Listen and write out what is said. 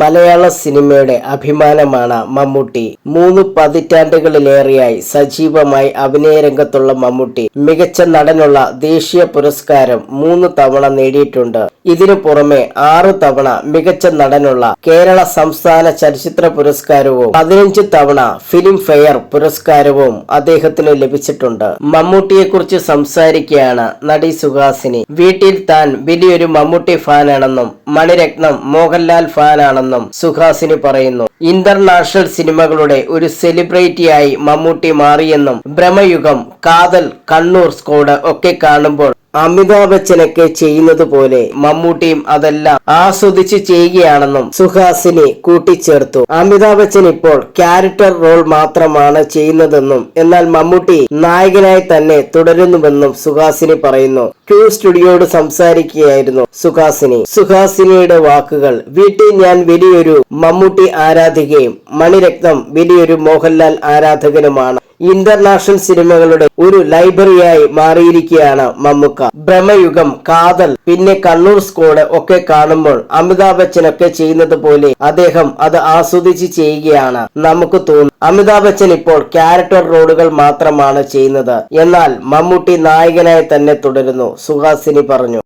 മലയാള സിനിമയുടെ അഭിമാനമാണ് മമ്മൂട്ടി. മൂന്ന് പതിറ്റാണ്ടുകളിലേറെയായി സജീവമായി അഭിനയ രംഗത്തുള്ള മമ്മൂട്ടി മികച്ച നടനുള്ള ദേശീയ പുരസ്കാരം മൂന്ന് തവണ നേടിയിട്ടുണ്ട്. ഇതിനു പുറമെ ആറ് തവണ മികച്ച നടനുള്ള കേരള സംസ്ഥാന ചലച്ചിത്ര പുരസ്കാരവും പതിനഞ്ച് തവണ ഫിലിം ഫെയർ പുരസ്കാരവും അദ്ദേഹത്തിന് ലഭിച്ചിട്ടുണ്ട്. മമ്മൂട്ടിയെക്കുറിച്ച് സംസാരിക്കുകയാണ് നടി സുഹാസിനി. വീട്ടിൽ താൻ വലിയൊരു മമ്മൂട്ടി ഫാനാണെന്നും മണിരത്നം മോഹൻലാൽ ഫാനാണെന്നും സുഹാസിനി പറയുന്നു. ഇന്റർനാഷണൽ സിനിമകളുടെ ഒരു സെലിബ്രിറ്റിയായി മമ്മൂട്ടി മാറിയെന്നും ഭ്രമയുഗം കാതൽ കണ്ണൂർ സ്കോഡ് ഒക്കെ കാണുമ്പോൾ അമിതാഭ് ബച്ചനൊക്കെ ചെയ്യുന്നത് പോലെ മമ്മൂട്ടിയും അതെല്ലാം ആസ്വദിച്ച് ചെയ്യുകയാണെന്നും സുഹാസിനി കൂട്ടിച്ചേർത്തു. അമിതാഭ് ബച്ചൻ ഇപ്പോൾ ക്യാരക്ടർ റോൾ മാത്രമാണ് ചെയ്യുന്നതെന്നും എന്നാൽ മമ്മൂട്ടി നായകനായി തന്നെ തുടരുന്നുവെന്നും സുഹാസിനി പറയുന്നു. ക്യൂ സ്റ്റുഡിയോട് സംസാരിക്കുകയായിരുന്നു സുഹാസിനി. സുഹാസിനിയുടെ വാക്കുകൾ വീട്ടിൽ ഞാൻ വലിയൊരു മമ്മൂട്ടി ആരാധികയും മണിരക്തം വലിയൊരു മോഹൻലാൽ ആരാധകനുമാണ്. ഇന്റർനാഷണൽ സിനിമകളുടെ ഒരു ലൈബ്രറിയായി മാറിയിരിക്കുകയാണ് മമ്മുക്ക. ഭ്രമയുഗം കാതൽ പിന്നെ കണ്ണൂർ സ്കോഡ് ഒക്കെ കാണുമ്പോൾ അമിതാഭ് ബച്ചനൊക്കെ ചെയ്യുന്നത് പോലെ അദ്ദേഹം അത് ആസ്വദിച്ച് ചെയ്യുകയാണ് നമുക്ക് തോന്നും. അമിതാഭ് ബച്ചൻ ഇപ്പോൾ ക്യാരക്ടർ റോളുകൾ മാത്രമാണ് ചെയ്യുന്നത്. എന്നാൽ മമ്മൂട്ടി നായകനായി തന്നെ തുടരുന്നു സുഹാസിനി പറഞ്ഞു.